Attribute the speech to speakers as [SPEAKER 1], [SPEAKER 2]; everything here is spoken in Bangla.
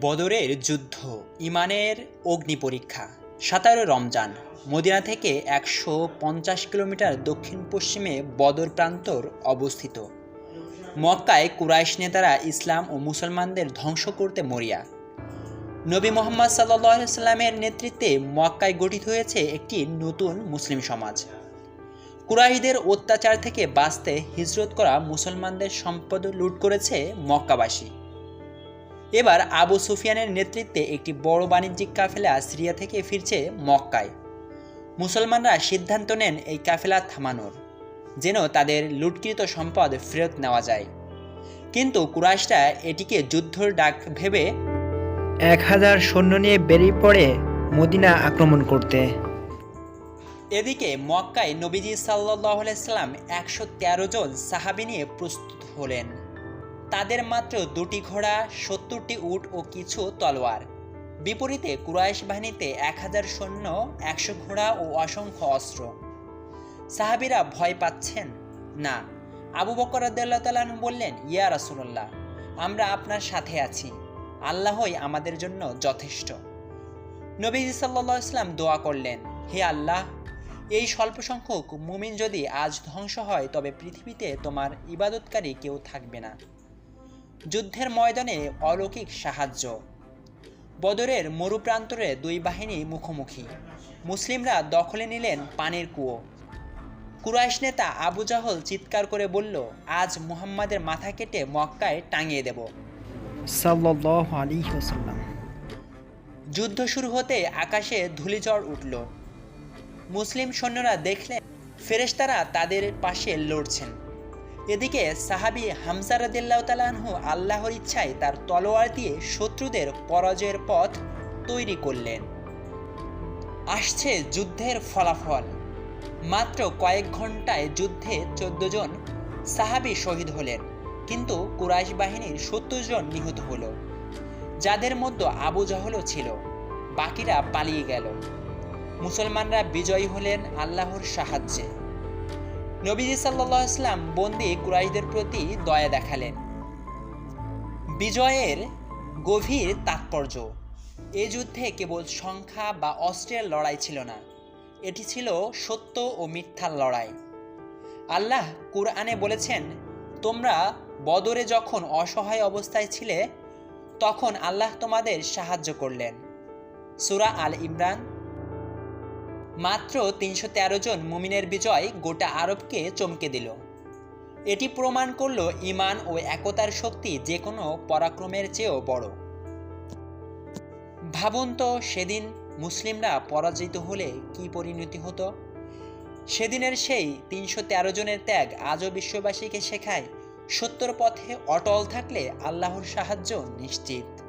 [SPEAKER 1] বদরের যুদ্ধ, ইমানের অগ্নি পরীক্ষা। সাতারো রমজান, মদিনা থেকে একশো পঞ্চাশ কিলোমিটার দক্ষিণ পশ্চিমে বদর প্রান্তর অবস্থিত। মক্কায় কুরাইশ নেতারা ইসলাম ও মুসলমানদের ধ্বংস করতে মরিয়া। নবী মোহাম্মদ সাল্লামের নেতৃত্বে মক্কায় গঠিত হয়েছে একটি নতুন মুসলিম সমাজ। কুরাইশদের অত্যাচার থেকে বাঁচতে হিজরত করা মুসলমানদের সম্পদ লুট করেছে মক্কাবাসী। এবার আবু সুফিয়ানের নেতৃত্বে একটি বড় বাণিজ্যিক কাফেলা সিরিয়া থেকে ফিরছে মক্কায়। মুসলমানরা সিদ্ধান্ত নেন এই কাফেলা থামানোর যেন তাদের লুটকৃত সম্পদ ফেরত নেওয়া যায়। কিন্তু কুরাইশরা এটিকে যুদ্ধর ডাক ভেবে
[SPEAKER 2] এক হাজার সৈন্য নিয়ে বেরিয়ে পড়ে মদিনা আক্রমণ করতে।
[SPEAKER 1] এদিকে মক্কায় নবীজি সাল্লাহ সাল্লাম একশো তেরো জন সাহাবি নিয়ে প্রস্তুত হলেন। তাদের মাত্র দুটি ঘোড়া, সত্তরটি উট ও কিছু তলোয়ার। বিপরীতে কুরাইশ বাহিনীতে এক হাজার সৈন্য, একশো ঘোড়া ও অসংখ্য অস্ত্র। সাহাবিরা ভয় পাচ্ছেন? না। আবু বকর রদাল্লাহ বললেন, ইয়া রাসুল্লাহ আমরা আপনার সাথে আছি। আল্লাহই আমাদের জন্য যথেষ্ট। নবীজি সাল্লাহ ইসলাম দোয়া করলেন, হে আল্লাহ, এই স্বল্প সংখ্যক মুমিন যদি আজ ধ্বংস হয়, তবে পৃথিবীতে তোমার ইবাদতকারী কেউ থাকবে না। যুদ্ধের ময়দানে অলৌকিক সাহায্য। বদরের মরুপ্রান্তরে দুই বাহিনী মুখোমুখি। মুসলিমরা দখলে নিলেন পানির কুয়ো। কুরাইশ নেতা আবু জাহল চিৎকার করে বলল আজ মুহাম্মাদের মাথা কেটে মক্কায় টাঙিয়ে দেব। যুদ্ধ শুরু হতে আকাশে ধূলিঝড় উঠল। মুসলিম সৈন্যরা দেখলেন ফেরেশতারা তাদের পাশে লড়ছেন। এদিকে সাহাবি হামজা রাদিল্লাহ আল্লাহর ইচ্ছায় তার তলোয়ার দিয়ে শত্রুদের পরাজয়ের পথ তৈরি করলেন। আসছে যুদ্ধের ফলাফল। মাত্র কয়েক ঘন্টায় যুদ্ধে চোদ্দ জন সাহাবি শহীদ হলেন, কিন্তু কুরাইশ বাহিনীর সত্তর জন নিহত হলো, যাদের মধ্যে আবু জাহলও ছিল। বাকিরা পালিয়ে গেল। মুসলমানরা বিজয়ী হলেন আল্লাহর সাহায্যে। নবীজি সাল্লাহ ইসলাম বন্দি কুরাইশদের প্রতি দয়া দেখালেন। বিজয়ের গভীর তাৎপর্য। এ যুদ্ধে কেবল সংখ্যা বা অস্ত্রের লড়াই ছিল না, এটি ছিল সত্য ও মিথ্যার লড়াই। আল্লাহ কুরআনে বলেছেন, তোমরা বদরে যখন অসহায় অবস্থায় ছিলে, তখন আল্লাহ তোমাদের সাহায্য করলেন। সুরা আল ইমরান মাত্র তিনশো তেরো জন মুমিনের বিজয় গোটা আরবকে চমকে দিল। এটি প্রমাণ করল ইমান ও একতার শক্তি যে কোনো পরাক্রমের চেয়েও বড়। ভাবুন তো সেদিন মুসলিমরা পরাজিত হলে কি পরিণতি হতো? সেদিনের সেই তিনশো তেরো জনের ত্যাগ আজও বিশ্ববাসীকে শেখায়, সত্যর পথে অটল থাকলে আল্লাহর সাহায্য নিশ্চিত।